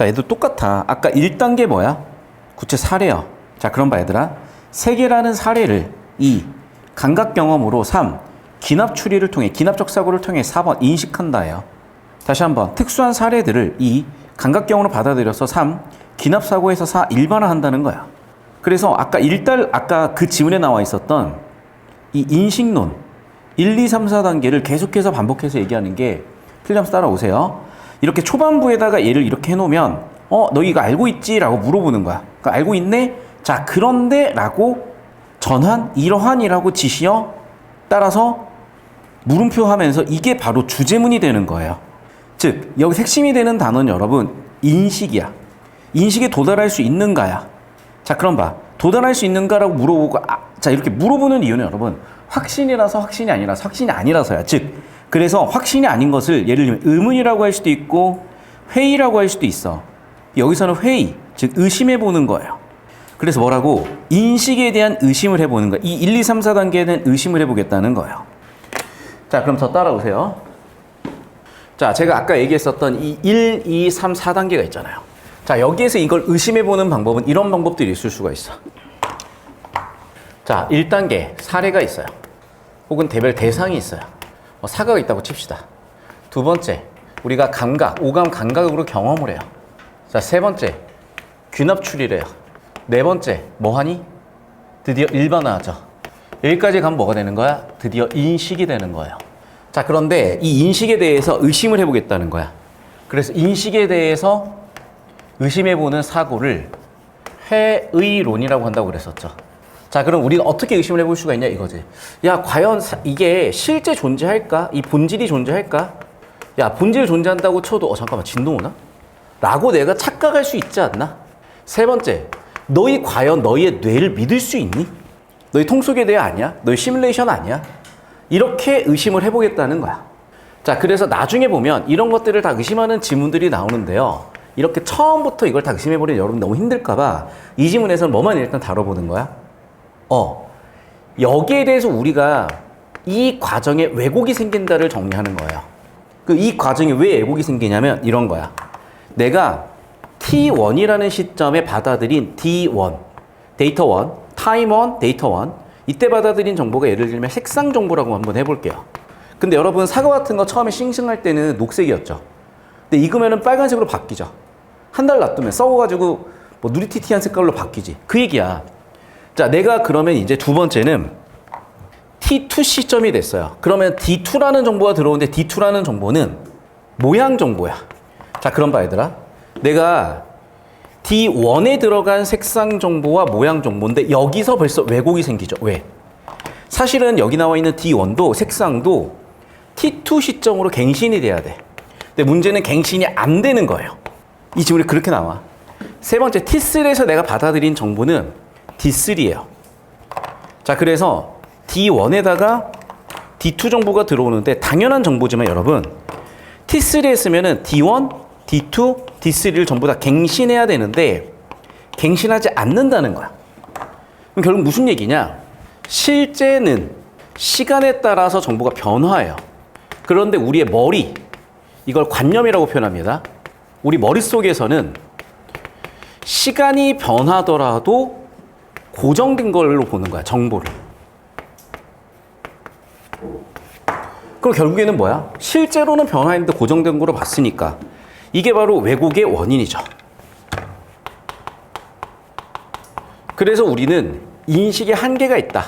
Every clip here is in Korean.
자, 얘도 똑같아. 아까 1단계 뭐야? 구체 사례야. 자, 그럼 봐, 얘들아. 세 개라는 사례를 2. 감각 경험으로 3. 기납 추리를 통해, 기납적 사고를 통해 4번 인식한다예요. 다시 한번 특수한 사례들을 2. 감각 경험으로 받아들여서 3. 기납 사고에서 4. 일반화한다는 거야. 그래서 아까 일달 아까 그 지문에 나와 있었던 이 인식론 1, 2, 3, 4단계를 계속해서 반복해서 얘기하는 게 필름스 따라오세요. 이렇게 초반부에다가 얘를 이렇게 해놓으면 어, 너 이거 알고 있지? 라고 물어보는 거야. 그러니까 알고 있네? 자, 그런데 라고 전환, 이러한이라고 지시어 따라서 물음표 하면서 이게 바로 주제문이 되는 거예요. 즉, 여기 핵심이 되는 단어는 여러분, 인식이야. 인식에 도달할 수 있는가야. 자, 그럼 봐. 도달할 수 있는가라고 물어보고, 아, 자, 이렇게 물어보는 이유는 여러분, 확신이라서 확신이 아니라서 확신이 아니라서야. 즉, 그래서 확신이 아닌 것을 예를 들면 의문이라고 할 수도 있고, 회의라고 할 수도 있어. 여기서는 회의, 즉, 의심해 보는 거예요. 그래서 뭐라고? 인식에 대한 의심을 해보는 거야. 이 1, 2, 3, 4단계는 의심을 해보겠다는 거예요. 자, 그럼 저 따라오세요. 자, 제가 아까 얘기했었던 이 1, 2, 3, 4단계가 있잖아요. 자, 여기에서 이걸 의심해보는 방법은 이런 방법들이 있을 수가 있어. 자, 1단계 사례가 있어요. 혹은 대별 대상이 있어요. 뭐 사과가 있다고 칩시다. 두 번째, 우리가 감각, 오감 감각으로 경험을 해요. 자, 세 번째, 귀납 해요. 네 번째, 뭐하니? 드디어 일반화하죠. 여기까지 가면 뭐가 되는 거야? 드디어 인식이 되는 거예요. 자, 그런데 이 인식에 대해서 의심을 해보겠다는 거야. 그래서 인식에 대해서 의심해보는 사고를 회의론이라고 한다고 그랬었죠. 자, 그럼 우리가 어떻게 의심을 해볼 수가 있냐 이거지. 야, 과연 사- 이게 실제 존재할까? 이 본질이 존재할까? 야, 본질 존재한다고 쳐도 어 잠깐만 진동 오나? 라고 내가 착각할 수 있지 않나? 세 번째, 너희 과연 너희의 뇌를 믿을 수 있니? 너희 통속에 대해 아니야? 너희 시뮬레이션 아니야? 이렇게 의심을 해보겠다는 거야. 자, 그래서 나중에 보면 이런 것들을 다 의심하는 지문들이 나오는데요. 이렇게 처음부터 이걸 다 의심해버리면 여러분 너무 힘들까봐 이 지문에서는 뭐만 일단 다뤄보는 거야? 어, 여기에 대해서 우리가 이 과정에 왜곡이 생긴다를 정리하는 거예요. 그 이 과정에 왜 왜곡이 생기냐면 이런 거야. 내가 T1이라는 시점에 받아들인 D1, 데이터 1, 타임 1, 데이터 1, 이때 받아들인 정보가 예를 들면 색상 정보라고 한번 해볼게요. 근데 여러분 사과 같은 거 처음에 싱싱할 때는 녹색이었죠. 근데 익으면은 빨간색으로 바뀌죠. 한 달 놔두면 썩어가지고 뭐 누리티티한 색깔로 바뀌지. 그 얘기야. 자, 내가 그러면 이제 두 번째는 T2 시점이 됐어요. 그러면 D2라는 정보가 들어오는데 D2라는 정보는 모양 정보야. 자, 그럼 봐, 얘들아. 내가 D1에 들어간 색상 정보와 모양 정보인데 여기서 벌써 왜곡이 생기죠. 왜? 사실은 여기 나와 있는 D1도 색상도 T2 시점으로 갱신이 돼야 돼. 근데 문제는 갱신이 안 되는 거예요. 이 지문이 그렇게 나와. 세 번째, T3에서 내가 받아들인 정보는 D3예요. 자, 그래서 D1에다가 D2 정보가 들어오는데 당연한 정보지만 여러분, T3 했으면은 D1, D2, D3를 전부 다 갱신해야 되는데 갱신하지 않는다는 거야. 그럼 결국 무슨 얘기냐? 실제는 시간에 따라서 정보가 변화해요. 그런데 우리의 머리, 이걸 관념이라고 표현합니다. 우리 머릿속에서는 시간이 변하더라도 고정된 걸로 보는 거야, 정보를. 그럼 결국에는 뭐야? 실제로는 변화했는데 고정된 거로 봤으니까. 이게 바로 왜곡의 원인이죠. 그래서 우리는 인식의 한계가 있다.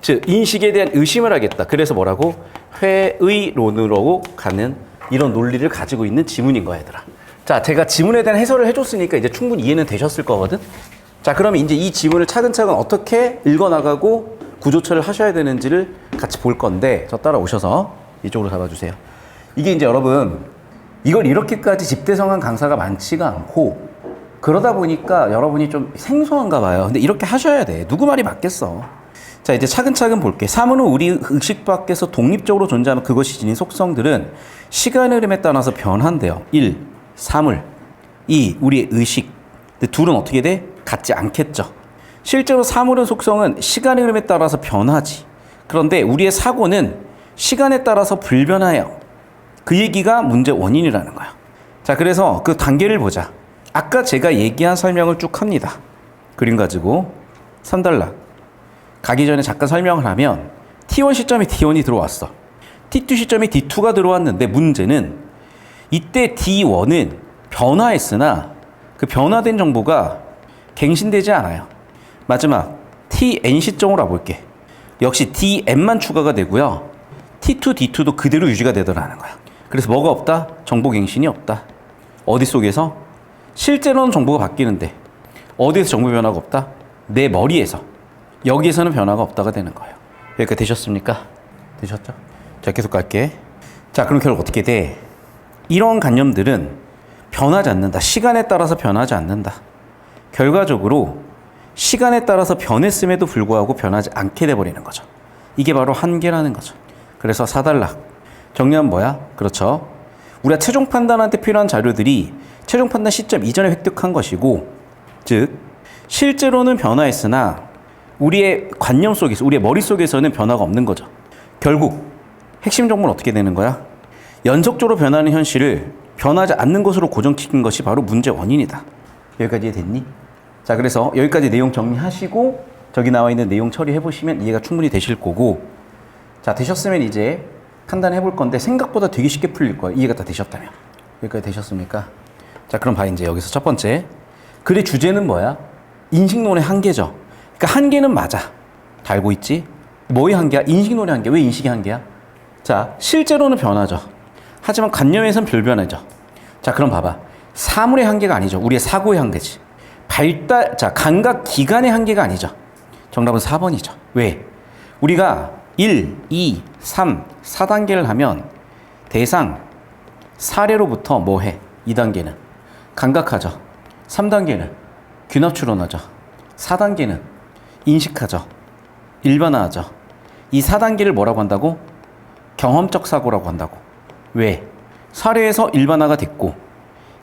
즉, 인식에 대한 의심을 하겠다. 그래서 뭐라고? 회의론으로 가는 이런 논리를 가지고 있는 지문인 거야, 얘들아. 자, 제가 지문에 대한 해설을 해줬으니까 이제 충분히 이해는 되셨을 거거든? 자, 그러면 이제 이 지문을 차근차근 어떻게 읽어나가고 구조처를 하셔야 되는지를 같이 볼 건데, 저 따라오셔서 이쪽으로 잡아주세요. 이게 이제 여러분, 이걸 이렇게까지 집대성한 강사가 많지가 않고, 그러다 보니까 여러분이 좀 생소한가 봐요. 근데 이렇게 하셔야 돼. 누구 말이 맞겠어. 자, 이제 차근차근 볼게. 사물은 우리 의식 밖에서 독립적으로 존재하는 그것이 지닌 속성들은 시간의 흐름에 따라서 변한대요. 1. 사물. 2. 우리의 의식. 근데 둘은 어떻게 돼? 같지 않겠죠. 실제로 사물의 속성은 시간의 흐름에 따라서 변하지. 그런데 우리의 사고는 시간에 따라서 불변해요. 그 얘기가 문제 원인이라는 거야. 자, 그래서 그 단계를 보자. 아까 제가 얘기한 설명을 쭉 합니다. 그림 가지고 3달러. 가기 전에 잠깐 설명을 하면 T1 시점에 D1이 들어왔어. T2 시점에 D2가 들어왔는데 문제는 이때 D1은 변화했으나 그 변화된 정보가 갱신되지 않아요. 마지막 TN 시점으로 와볼게. 역시 DN만 추가가 되고요. T2, D2도 그대로 유지가 되더라는 거야. 그래서 뭐가 없다? 정보 갱신이 없다. 어디 속에서? 실제로는 정보가 바뀌는데 어디에서 정보 변화가 없다? 내 머리에서. 여기에서는 변화가 없다가 되는 거예요. 여기까지 되셨습니까? 되셨죠? 자, 계속 갈게. 자, 그럼 결국 어떻게 돼? 이런 관념들은 변하지 않는다. 시간에 따라서 변하지 않는다. 결과적으로 시간에 따라서 변했음에도 불구하고 변하지 않게 돼버리는 거죠. 이게 바로 한계라는 거죠. 그래서 사단락. 정리하면 뭐야? 그렇죠. 우리가 최종 판단한테 필요한 자료들이 최종 판단 시점 이전에 획득한 것이고, 즉, 실제로는 변화했으나 우리의 관념 속에서, 우리의 머릿속에서는 변화가 없는 거죠. 결국, 핵심 정보는 어떻게 되는 거야? 연속적으로 변하는 현실을 변하지 않는 것으로 고정시킨 것이 바로 문제 원인이다. 여기까지 이해됐니? 자, 그래서 여기까지 내용 정리하시고 저기 나와 있는 내용 처리해 보시면 이해가 충분히 되실 거고 자, 되셨으면 이제 판단해 볼 건데 생각보다 되게 쉽게 풀릴 거예요. 이해가 다 되셨다면. 여기까지 되셨습니까? 자, 그럼 봐 이제 여기서 첫 번째. 글의 주제는 뭐야? 인식론의 한계죠. 그러니까 한계는 맞아. 다 알고 있지? 뭐의 한계야? 인식론의 한계. 왜 인식의 한계야? 자, 실제로는 변하죠. 하지만 관념에선 별변하죠. 자, 그럼 봐봐. 사물의 한계가 아니죠. 우리의 사고의 한계지. 발달, 자, 감각 기관의 한계가 아니죠. 정답은 4번이죠. 왜? 우리가 1, 2, 3, 4단계를 하면 대상, 사례로부터 뭐 해? 2단계는 감각하죠. 3단계는 균합 추론하죠. 4단계는 인식하죠. 일반화하죠. 이 4단계를 뭐라고 한다고? 경험적 사고라고 한다고. 왜? 사례에서 일반화가 됐고,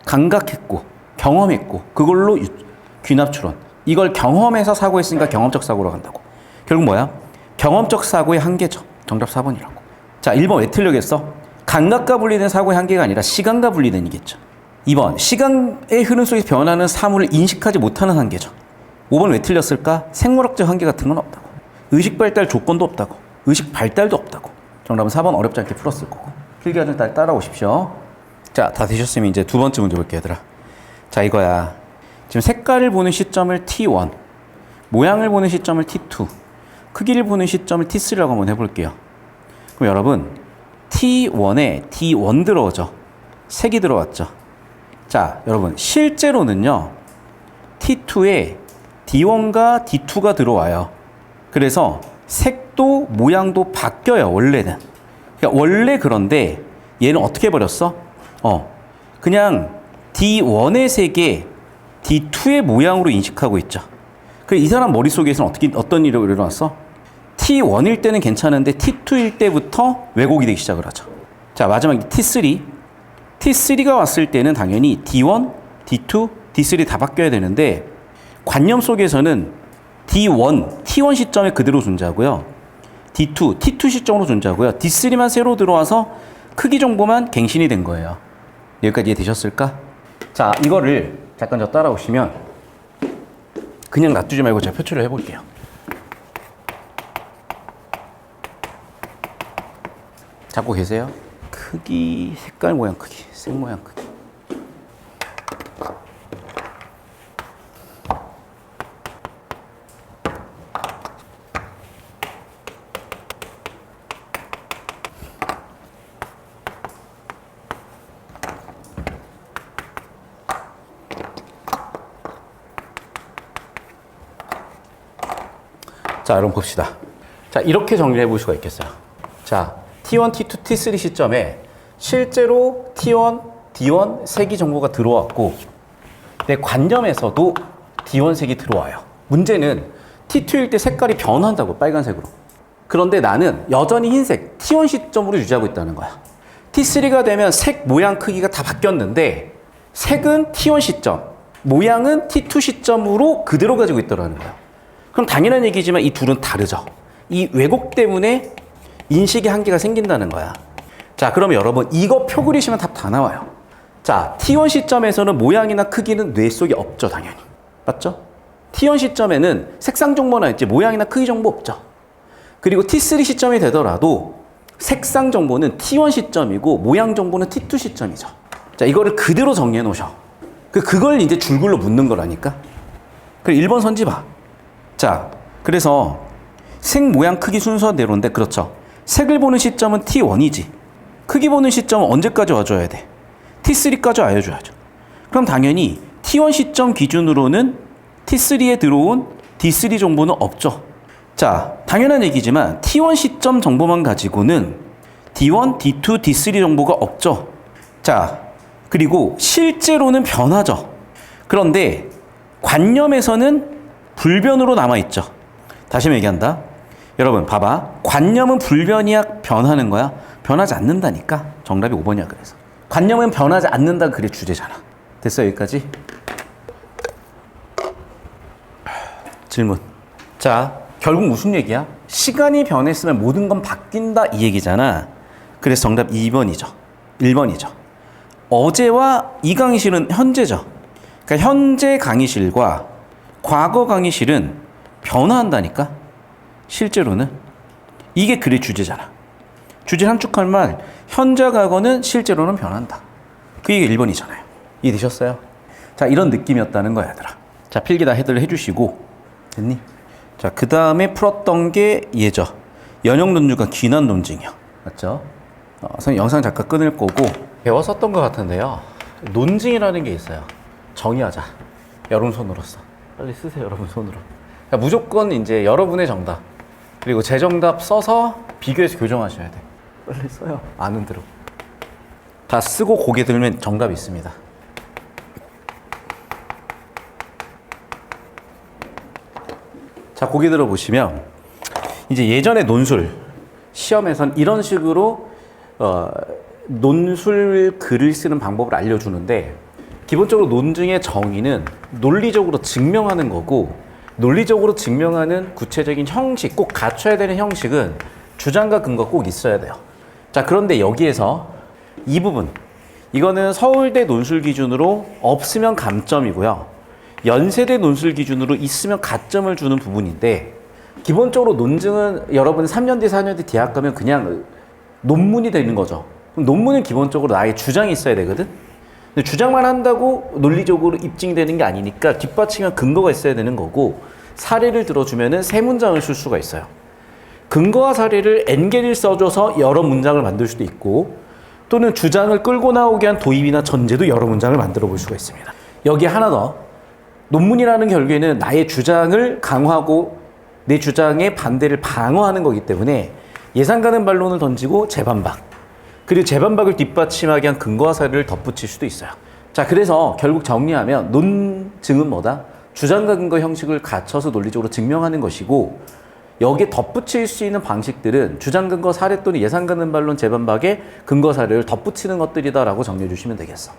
감각했고, 경험했고, 그걸로 유- 귀납 추론. 이걸 경험해서 사고했으니까 경험적 사고라고 한다고. 결국 뭐야? 경험적 사고의 한계죠. 정답 4번이라고. 자, 1번 왜 틀렸겠어? 감각과 분리된 사고의 한계가 아니라 시간과 분리된 이겠죠. 2번, 시간의 흐름 속에서 변하는 사물을 인식하지 못하는 한계죠. 5번 왜 틀렸을까? 생물학적 한계 같은 건 없다고. 의식 발달 조건도 없다고. 의식 발달도 없다고. 정답은 4번 어렵지 않게 풀었을 거고. 필기 과정 딱 따라오십시오. 자, 다 되셨으면 이제 두 번째 문제 볼게요, 얘들아. 자, 이거야. 지금 색깔을 보는 시점을 T1, 모양을 보는 시점을 T2, 크기를 보는 시점을 T3라고 한번 해볼게요. 그럼 여러분, T1에 D1 들어오죠. 색이 들어왔죠. 자, 여러분, 실제로는요, T2에 D1과 D2가 들어와요. 그래서 색도 모양도 바뀌어요, 원래는. 그러니까 원래 그런데 얘는 어떻게 버렸어? 어, 그냥 D1의 색에 D2의 모양으로 인식하고 있죠. 그이 사람 머릿속에서는 어떻게, 어떤 일이 일어났어? T1일 때는 괜찮은데 T2일 때부터 왜곡이 되기 시작을 하죠. 자, 마지막 T3. T3가 왔을 때는 당연히 D1, D2, D3 다 바뀌어야 되는데 관념 속에서는 D1, T1 시점에 그대로 존재하고요. D2, T2 시점으로 존재하고요. D3만 새로 들어와서 크기 정보만 갱신이 된 거예요. 여기까지 이해되셨을까? 자, 이거를 잠깐 저 따라오시면 그냥 놔두지 말고 제가 표출을 해볼게요. 잡고 계세요? 크기, 색깔 모양 크기, 색 모양 크기. 자, 여러분 봅시다. 자, 이렇게 정리해 볼 수가 있겠어요. 자, T1, T2, T3 시점에 실제로 T1, D1 색이 정보가 들어왔고, 내 관점에서도 D1 색이 들어와요. 문제는 T2일 때 색깔이 변한다고, 빨간색으로. 그런데 나는 여전히 흰색, T1 시점으로 유지하고 있다는 거야. T3가 되면 색 모양 크기가 다 바뀌었는데, 색은 T1 시점, 모양은 T2 시점으로 그대로 가지고 있더라는 거야. 그럼 당연한 얘기지만 이 둘은 다르죠. 이 왜곡 때문에 인식의 한계가 생긴다는 거야. 자, 그러면 여러분 이거 표 그리시면 답 다 나와요. 자, T1 시점에서는 모양이나 크기는 뇌 속에 없죠, 당연히. 맞죠? T1 시점에는 색상 정보나 있지 모양이나 크기 정보 없죠. 그리고 T3 시점이 되더라도 색상 정보는 T1 시점이고 모양 정보는 T2 시점이죠. 자, 이거를 그대로 정리해 놓으셔. 그 그걸 이제 줄글로 묻는 거라니까. 그래 1번 선지 봐. 자, 그래서 색 모양 크기 순서대로인데 그렇죠. 색을 보는 시점은 T1이지. 크기 보는 시점은 언제까지 와줘야 돼? T3까지 와줘야죠. 그럼 당연히 T1 시점 기준으로는 T3에 들어온 D3 정보는 없죠. 자, 당연한 얘기지만 T1 시점 정보만 가지고는 D1, D2, D3 정보가 없죠. 자, 그리고 실제로는 변하죠. 그런데 관념에서는 불변으로 남아있죠. 다시 얘기한다. 여러분, 봐봐. 관념은 불변이야, 변하는 거야? 변하지 않는다니까. 정답이 5번이야, 그래서. 관념은 변하지 않는다, 그게 주제잖아. 됐어, 여기까지? 질문. 자, 결국 무슨 얘기야? 시간이 변했으면 모든 건 바뀐다 이 얘기잖아. 그래서 정답 2번이죠. 1번이죠. 어제와 이 강의실은 현재죠. 그러니까 현재 강의실과 과거 강의실은 변화한다니까. 실제로는 이게 글의 주제잖아. 주제 함축할 말 현재 과거는 실제로는 변한다. 그게 1번이잖아요. 이해되셨어요? 자, 이런 느낌이었다는 거야, 얘들아. 자, 필기 다 해들 해주시고 됐니? 자, 그 다음에 풀었던 게 얘죠. 연역 논주가 귀난 논증이요. 맞죠? 어, 선생님 영상 잠깐 끊을 거고 배웠었던 것 같은데요. 논증이라는 게 있어요. 정의하자. 여러분 손으로 써. 빨리 쓰세요, 여러분 손으로. 그러니까 무조건 이제 여러분의 정답 그리고 제 정답 써서 비교해서 교정하셔야 돼. 빨리 써요. 아는 대로. 다 쓰고 고개 들면 정답이 있습니다. 자, 고개 들어 보시면 이제 예전에 논술 시험에선 이런 식으로 어, 논술 글을 쓰는 방법을 알려주는데 기본적으로 논증의 정의는 논리적으로 증명하는 거고 논리적으로 증명하는 구체적인 형식 꼭 갖춰야 되는 형식은 주장과 근거 꼭 있어야 돼요. 자, 그런데 여기에서 이 부분 이거는 서울대 논술 기준으로 없으면 감점이고요. 연세대 논술 기준으로 있으면 가점을 주는 부분인데 기본적으로 논증은 여러분 3년 뒤, 4년 뒤 대학 가면 그냥 논문이 되는 거죠. 그럼 논문은 기본적으로 나의 주장이 있어야 되거든. 근데 주장만 한다고 논리적으로 입증이 되는 게 아니니까 뒷받침한 근거가 있어야 되는 거고 사례를 들어주면은 세 문장을 쓸 수가 있어요. 근거와 사례를 n개를 써줘서 여러 문장을 만들 수도 있고 또는 주장을 끌고 나오게 한 도입이나 전제도 여러 문장을 만들어 볼 수가 있습니다. 여기 하나 더 논문이라는 결국에는 나의 주장을 강화하고 내 주장의 반대를 방어하는 거기 때문에 예상 가는 반론을 던지고 재반박 그리고 재반박을 뒷받침하게 한 근거와 사례를 덧붙일 수도 있어요. 자, 그래서 결국 정리하면 논증은 뭐다? 주장과 근거 형식을 갖춰서 논리적으로 증명하는 것이고 여기에 덧붙일 수 있는 방식들은 주장 근거 사례 또는 예상 가는 반론 재반박에 근거 사례를 덧붙이는 것들이다라고 정리해 주시면 되겠어.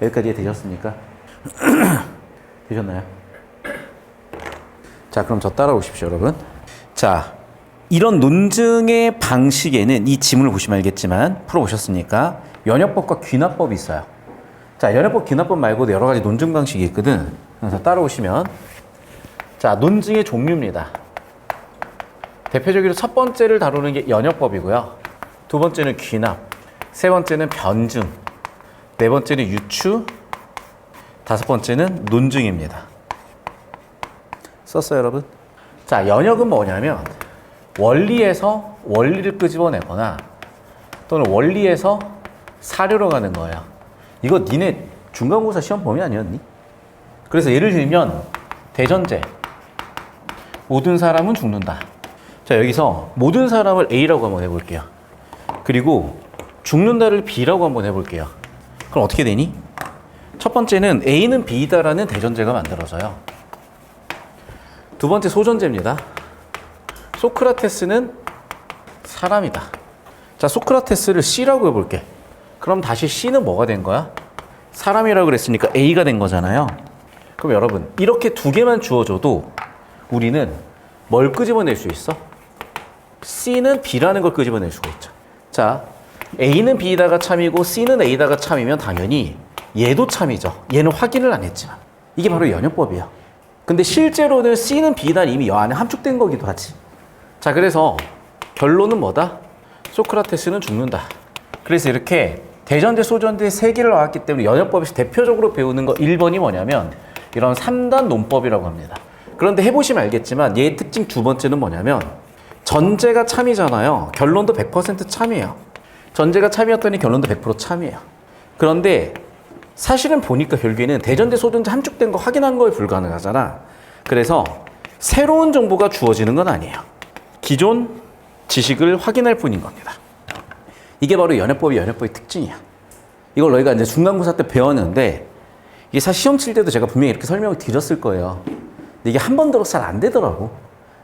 여기까지 되셨습니까? 되셨나요? 자, 그럼 저 따라오십시오, 여러분. 자, 이런 논증의 방식에는 이 지문을 보시면 알겠지만 풀어보셨으니까 연역법과 귀납법이 있어요. 자, 연역법, 귀납법 말고도 여러 가지 논증 방식이 있거든. 그래서 따라오시면 자, 논증의 종류입니다. 대표적으로 첫 번째를 다루는 게 연역법이고요. 두 번째는 귀납, 세 번째는 변증, 네 번째는 유추, 다섯 번째는 논증입니다. 썼어요, 여러분? 자, 연역은 뭐냐면 원리에서 원리를 끄집어내거나 또는 원리에서 사료로 가는 거예요. 이거 니네 중간고사 시험 범위 아니었니? 그래서 예를 들면 대전제 모든 사람은 죽는다. 자 여기서 모든 사람을 A라고 한번 해볼게요. 그리고 죽는다를 B라고 한번 해볼게요. 그럼 어떻게 되니? 첫 번째는 A는 B다라는 대전제가 만들어져요. 두 번째 소전제입니다. 소크라테스는 사람이다. 자, 소크라테스를 C라고 해볼게. 그럼 다시 C는 뭐가 된 거야? 사람이라고 그랬으니까 A가 된 거잖아요. 그럼 여러분, 이렇게 두 개만 주어줘도 우리는 뭘 끄집어낼 수 있어? C는 B라는 걸 끄집어낼 수가 있죠. 자, A는 B다가 참이고 C는 A다가 참이면 당연히 얘도 참이죠. 얘는 확인을 안 했지만. 이게 바로 연역법이에요. 근데 실제로는 C는 B단 이미 여 안에 함축된 거기도 하지. 자, 그래서 결론은 뭐다? 소크라테스는 죽는다. 그래서 이렇게 대전제, 소전제 세 개를 나왔기 때문에 연역법에서 대표적으로 배우는 거 1번이 뭐냐면 이런 3단 논법이라고 합니다. 그런데 해보시면 알겠지만 얘의 특징 두 번째는 뭐냐면 전제가 참이잖아요. 결론도 100% 참이에요. 전제가 참이었더니 결론도 100% 참이에요. 그런데 사실은 보니까 결국에는 대전제, 소전제 함축된 거 확인한 거에 불가능하잖아. 그래서 새로운 정보가 주어지는 건 아니에요. 기존 지식을 확인할 뿐인 겁니다. 이게 바로 연애법이 연애법의 특징이야. 이걸 너희가 이제 중간고사 때 배웠는데 이게 사실 시험 칠 때도 제가 분명히 이렇게 설명을 드렸을 거예요. 근데 이게 한 번 들어서 잘 안 되더라고.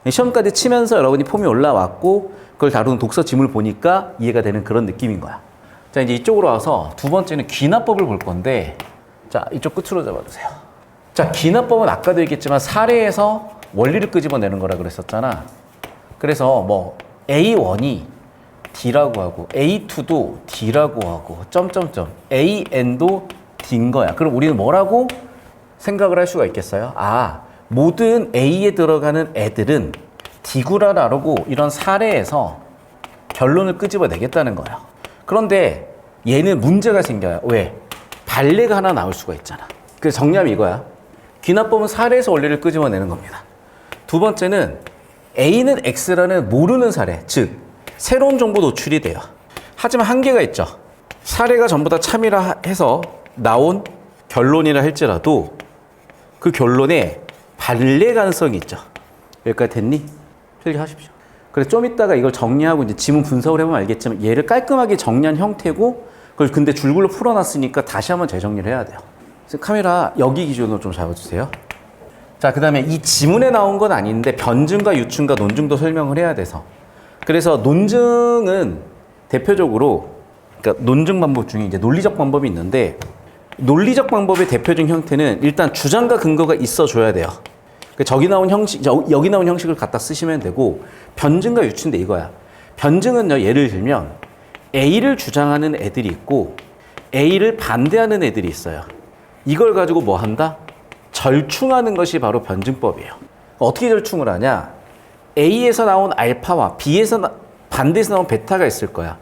시험까지 치면서 여러분이 폼이 올라왔고 그걸 다루는 독서 지문을 보니까 이해가 되는 그런 느낌인 거야. 자 이제 이쪽으로 와서 두 번째는 귀납법을 볼 건데 자 이쪽 끝으로 잡아주세요. 자 귀납법은 아까도 얘기했지만 사례에서 원리를 끄집어내는 거라 그랬었잖아. 그래서 뭐 A1이 D라고 하고 A2도 D라고 하고 점점점 AN도 D인 거야. 그럼 우리는 뭐라고 생각을 할 수가 있겠어요? 아 모든 A에 들어가는 애들은 D구라라고 이런 사례에서 결론을 끄집어내겠다는 거예요. 그런데 얘는 문제가 생겨요. 왜? 발레가 하나 나올 수가 있잖아. 그래서 정리하면 이거야. 귀납법은 사례에서 원리를 끄집어내는 겁니다. 두 번째는 A는 X라는 모르는 사례, 즉 새로운 정보 노출이 돼요. 하지만 한계가 있죠. 사례가 전부 다 참이라 해서 나온 결론이라 할지라도 그 결론에 발레 가능성이 있죠. 여기까지 됐니? 필기하십시오. 그래서 좀 이따가 이걸 정리하고 이제 지문 분석을 해보면 알겠지만 얘를 깔끔하게 정리한 형태고 그걸 근데 줄글로 풀어놨으니까 다시 한번 재정리를 해야 돼요. 그래서 카메라 여기 기준으로 좀 잡아주세요. 자, 그 다음에 이 지문에 나온 건 아닌데 변증과 유충과 논증도 설명을 해야 돼서 그래서 논증은 대표적으로 그러니까 논증 방법 중에 이제 논리적 방법이 있는데 논리적 방법의 대표적인 형태는 일단 주장과 근거가 있어줘야 돼요. 그 저기 나온 형식, 저- 여기 나온 형식을 갖다 쓰시면 되고 변증과 유추인데 이거야. 변증은요 예를 들면 A를 주장하는 애들이 있고 A를 반대하는 애들이 있어요. 이걸 가지고 뭐 한다? 절충하는 것이 바로 변증법이에요. 어떻게 절충을 하냐? A에서 나온 알파와 B에서 나- 반대에서 나온 베타가 있을 거야.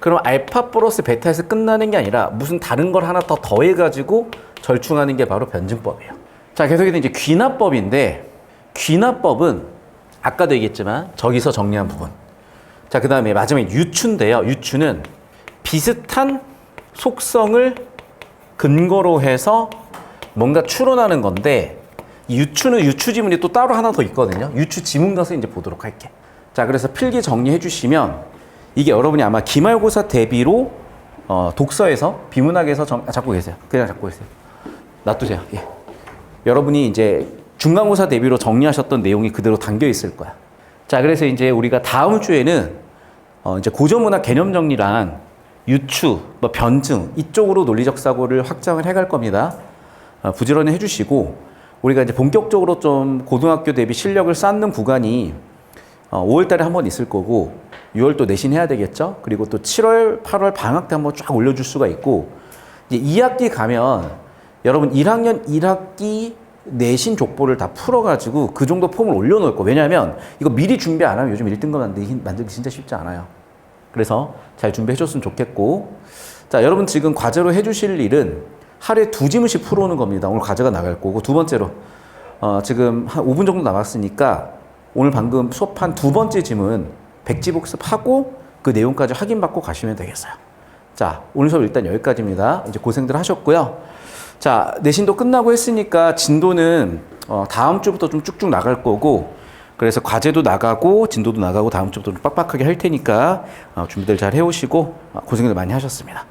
그럼 알파 플러스 베타에서 끝나는 게 아니라 무슨 다른 걸 하나 더 더해가지고 절충하는 게 바로 변증법이에요. 자, 계속해서 이제 귀납법인데 귀납법은 아까도 얘기했지만 저기서 정리한 부분. 자, 그 다음에 마지막에 유추인데요. 유추는 비슷한 속성을 근거로 해서 뭔가 추론하는 건데 이 유추는 유추 지문이 또 따로 하나 더 있거든요. 유추 지문 가서 이제 보도록 할게. 자, 그래서 필기 정리해 주시면 이게 여러분이 아마 기말고사 대비로 어, 독서에서 비문학에서 정, 아, 잡고 계세요. 그냥 잡고 계세요. 놔두세요. 예. 여러분이 이제 중간고사 대비로 정리하셨던 내용이 그대로 담겨 있을 거야. 자, 그래서 이제 우리가 다음 주에는 어, 이제 고전문학 개념 정리랑 유추, 뭐 변증 이쪽으로 논리적 사고를 확장을 해갈 겁니다. 어, 부지런히 해주시고 우리가 이제 본격적으로 좀 고등학교 대비 실력을 쌓는 구간이 어, 5월달에 한 번 있을 거고 6월 또 내신 해야 되겠죠. 그리고 또 7월, 8월 방학 때 한 번 쫙 올려줄 수가 있고 이제 2학기 가면 여러분 1학년 1학기 내신 족보를 다 풀어가지고 그 정도 폼을 올려놓을 거. 왜냐하면 이거 미리 준비 안 하면 요즘 1등급 만들기, 만들기 진짜 쉽지 않아요. 그래서 잘 준비해 줬으면 좋겠고 자 여러분 지금 과제로 해주실 일은 하루에 두 지문씩 풀어오는 겁니다. 오늘 과제가 나갈 거고 두 번째로 어, 지금 한 5분 정도 남았으니까 오늘 방금 수업한 두 번째 지문 백지 복습하고 그 내용까지 확인받고 가시면 되겠어요. 자 오늘 수업 일단 여기까지입니다. 이제 고생들 하셨고요. 자 내신도 끝나고 했으니까 진도는 어, 다음 주부터 좀 쭉쭉 나갈 거고 그래서 과제도 나가고 진도도 나가고 다음 주부터 좀 빡빡하게 할 테니까 어, 준비들 잘 해오시고 어, 고생들 많이 하셨습니다.